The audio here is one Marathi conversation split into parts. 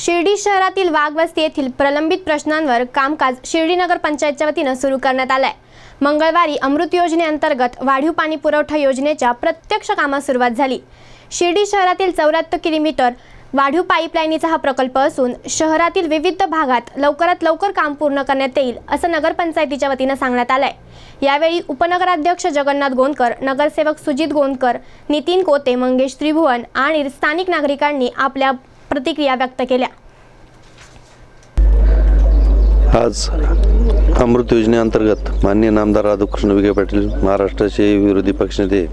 शिर्डी शहरातील वाघवस्ती येथील प्रलंबित प्रश्नांवर कामकाज शिर्डी नगर पंचायतच्या वतीनं सुरू करण्यात आलंय. मंगळवारी अमृत योजनेअंतर्गत वाढीव पाणी पुरवठा योजनेच्या प्रत्यक्ष कामास सुरुवात झाली. शिर्डी शहरातील चौऱ्याहत्तर किलोमीटर वाढीव पाईपलाईनीचा हा प्रकल्प असून शहरातील विविध भागात लवकरात लवकर काम पूर्ण करण्यात येईल असं नगरपंचायतीच्या वतीनं सांगण्यात आलंय. यावेळी उपनगराध्यक्ष जगन्नाथ गोंदकर नगरसेवक सुजित गोंदकर नितीन कोते मंगेश त्रिभुवन आणि स्थानिक नागरिकांनी आपल्या प्रतिक्रिया व्यक्त केल्या. आज अमृत योजनेअंतर्गत माननीय नामदार राधाकृष्ण विखे पाटील महाराष्ट्राचे विरोधी पक्षनेते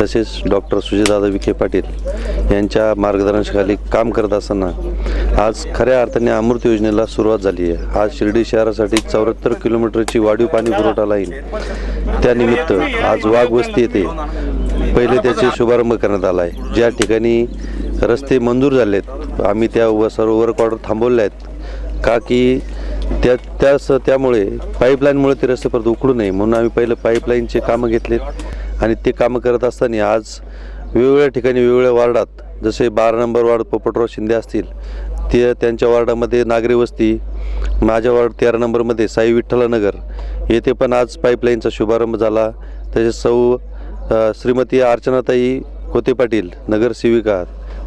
तसेच डॉक्टर सुजयदादा विखे पाटील यांच्या मार्गदर्शनाखाली काम करत असताना आज खऱ्या अर्थाने अमृत योजनेला सुरुवात झाली आहे. आज शिर्डी शहरासाठी चौऱ्याहत्तर किलोमीटरची वाढीव पाणी पुरवठा लाईन. त्यानिमित्त आज वाघवस्ती येथे पहिले त्याचे शुभारंभ करण्यात आला आहे. ज्या ठिकाणी रस्ते मंजूर झालेत. आम्ही त्या सर्व वर्क ऑर्डर थांबवले आहेत. का की त्या त्यास त्यामुळे पाईपलाईनमुळे ते रस्ते परत उकडू नये. म्हणून आम्ही पहिलं पाईपलाईनचे कामं घेतलेत. आणि ते कामं करत असताना आज वेगवेगळ्या ठिकाणी वेगवेगळ्या वार्डात जसे बारा नंबर वार्ड पोपटराव शिंदे असतील ते त्यांच्या वार्डामध्ये नागरी वस्ती माझ्या वार्ड तेरा नंबरमध्ये साई विठ्ठलनगर येथे पण आज पाईपलाईनचा शुभारंभ झाला. तसेच सौ श्रीमती अर्चनाताई कोते पाटील नगरसेविका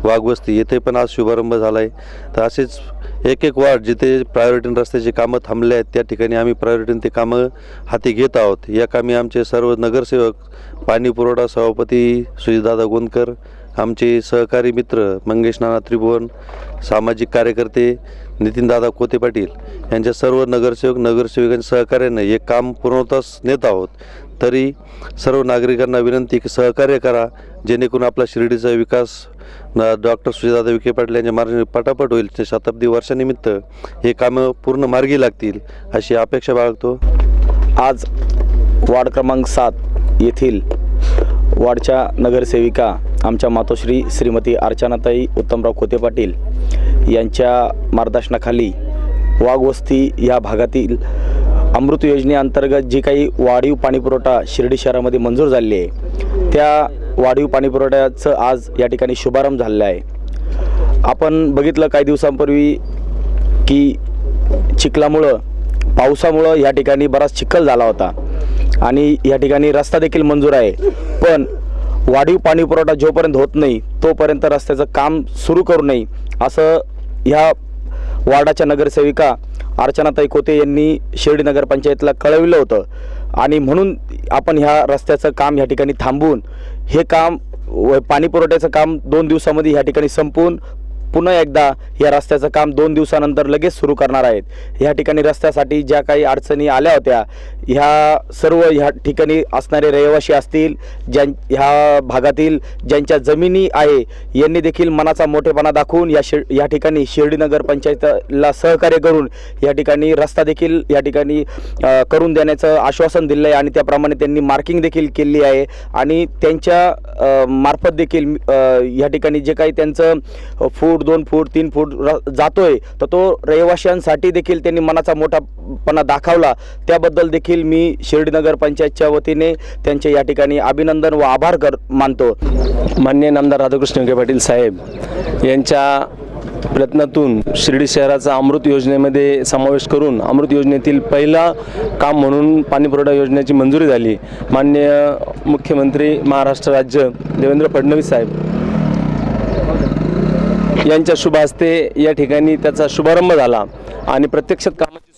वाघवस्ती येथे पण आज शुभारंभ झाला आहे तर असेच एक एक वार्ड जिथे प्रायोरिटीन रस्त्याची कामं थांबले आहेत त्या ठिकाणी आम्ही प्रायोरिटीन ते कामं हाती घेत आहोत. या कामी आमचे सर्व नगरसेवक पाणी पुरवठा सभापती सुजितदादा गोंदकर आमचे सहकारी मित्र मंगेश नाना त्रिभुवन सामाजिक कार्यकर्ते नितीनदादा कोते पाटील यांच्या सर्व नगरसेवक नगरसेवकांच्या सहकार्याने हे काम पूर्णतास नेत आहोत. तरी सर्व नागरिकांना विनंती की सहकार्य करा. जेणेकरून आपला शिर्डीचा विकास डॉक्टर सुजाता विखे पाटील यांच्या मार्ग पटापट होईल. ते शताब्दी वर्षानिमित्त हे कामं पूर्ण मार्गी लागतील अशी अपेक्षा बाळगतो. आज वार्ड क्रमांक सात येथील वार्डच्या नगरसेविका आमच्या मातोश्री श्रीमती अर्चनाताई उत्तमराव खोते पाटील यांच्या मार्गदर्शनाखाली वाघवस्ती या भागातील अमृत योजनेअंतर्गत जी काही वाढीव पाणीपुरवठा शिर्डी शहरामध्ये मंजूर झालेली आहे त्या वाढीव पाणीपुरवठ्याचं आज या ठिकाणी शुभारंभ झालेला आहे. आपण बघितलं काही दिवसांपूर्वी की चिखलामुळं पावसामुळं या ठिकाणी बराच चिखल झाला होता. आणि या ठिकाणी रस्ता देखील मंजूर आहे. पण वाढीव पाणी पुरवठा जोपर्यंत होत नाही तोपर्यंत रस्त्याचं काम सुरू करू नये असं ह्या वार्डाच्या नगरसेविका अर्चनाताई कोते यांनी शिर्डी नगरपंचायतला कळविलं होतं. आणि म्हणून आपण ह्या रस्त्याचं काम ह्या ठिकाणी थांबवून हे काम व पाणी पुरवठ्याचं काम दोन दिवसामध्ये ह्या ठिकाणी संपवून पुन्हा एकदा या रस्त्याचं काम दोन दिवसानंतर लगेच सुरू करणार आहेत. ह्या ठिकाणी रस्त्यासाठी ज्या काही अडचणी आल्या होत्या ह्या सर्व ह्या ठिकाणी असणारे रहिवासी असतील ज्यां ह्या भागातील ज्यांच्या जमिनी आहे यांनी देखील मनाचा मोठेपणा दाखवून या शि या ठिकाणी शिर्डीनगर पंचायतला सहकार्य करून या ठिकाणी रस्ता देखील या ठिकाणी करून देण्याचं आश्वासन दिलं आहे आणि त्याप्रमाणे त्यांनी मार्किंग देखील केली आहे आणि त्यांच्या मार्फत देखील या ठिकाणी जे काही त्यांचं फूट दोन फूट तीन फूट र जातो आहे तर तो रहिवाशांसाठी देखील त्यांनी मनाचा मोठापणा दाखवला. त्याबद्दल देखील मी शिर्डीनगर पंचायतच्या वतीने त्यांचे या ठिकाणी अभिनंदन व आभार कर मानतो. मान्य नामदार राधाकृष्ण विखे पाटील साहेब यांच्या प्रयत्नातून शिर्डी शहराचा अमृत योजनेमध्ये समावेश करून अमृत योजनेतील पहिला काम म्हणून पाणीपुरवठा योजनेची मंजुरी झाली. मान्य मुख्यमंत्री महाराष्ट्र राज्य देवेंद्र फडणवीस साहेब यांच्या शुभ हस्ते या ठिकाणी त्याचा शुभारंभ झाला आणि प्रत्यक्षात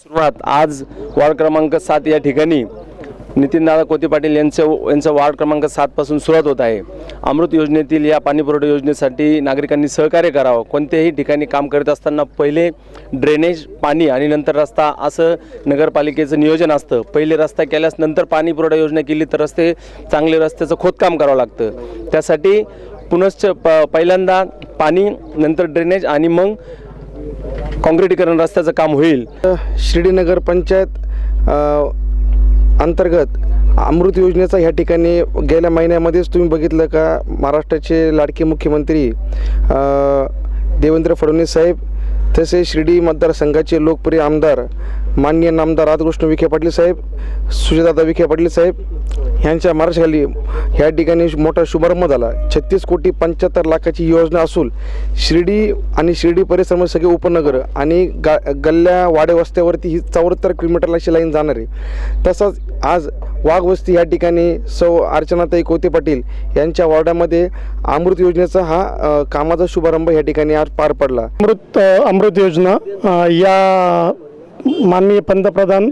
सुरुवात आज वार्ड क्रमांक सात या ठिकाणी नितीनदादा कोते पाटील यांचं यांचं वार्ड क्रमांक सातपासून सुरुवात होत आहे. अमृत योजनेतील या पाणीपुरवठा योजनेसाठी नागरिकांनी सहकार्य करावं. कोणत्याही ठिकाणी काम करत असताना पहिले ड्रेनेज पाणी आणि नंतर रस्ता असं नगरपालिकेचं नियोजन असतं. पहिले रस्ता केल्यास नंतर पाणीपुरवठा योजना केली तर रस्ते चांगले रस्त्याचं खोदकाम करावं लागतं. त्यासाठी पुनश्च प पहिल्यांदा पाणी नंतर ड्रेनेज आणि मग काँक्रिटीकरण रस्त्याचं काम होईल. शिर्डी पंचायत अंतर्गत अमृत योजनेचा ह्या ठिकाणी गेल्या महिन्यामध्येच तुम्ही बघितलं का महाराष्ट्राचे लाडके मुख्यमंत्री देवेंद्र फडणवीस साहेब तसेच शिर्डी मतदारसंघाचे लोकप्रिय आमदार माननीय नामदार राधाकृष्ण विखे पाटील साहेब सुजयदादा विखे पाटील साहेब ह्यांच्या मार्शखाली ह्या ठिकाणी मोठा शुभारंभ झाला. छत्तीस कोटी पंच्याहत्तर लाखाची योजना असून शिर्डी आणि शिर्डी परिसरामध्ये सगळे उपनगर आणि गा गल्ल्या वाडे वस्त्यावरती ही चौऱ्याहत्तर किलोमीटरला अशी लाईन जाणार आहे. तसंच आज वाघवस्ती या ठिकाणी सौ अर्चनाताई कोते पाटील यांच्या वॉर्डामध्ये अमृत योजनेचा हा कामाचा शुभारंभ या ठिकाणी आज पार पडला. अमृत अमृत योजना या माननीय पंतप्रधान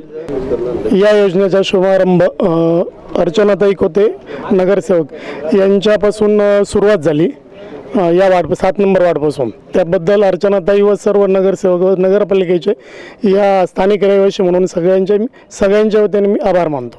या योजनेचा शुभारंभ अर्चनाताईक अर्चनाताई कोते नगरसेवक यांच्यापासून सुरुवात झाली या वार्ड सात नंबर वार्डपासून त्याबद्दल अर्चनाताई व सर्व नगरसेवक व नगरपालिकेचे या स्थानिक रहिवासी म्हणून सगळ्यांचे सगळ्यांच्या वतीने मी आभार मानतो.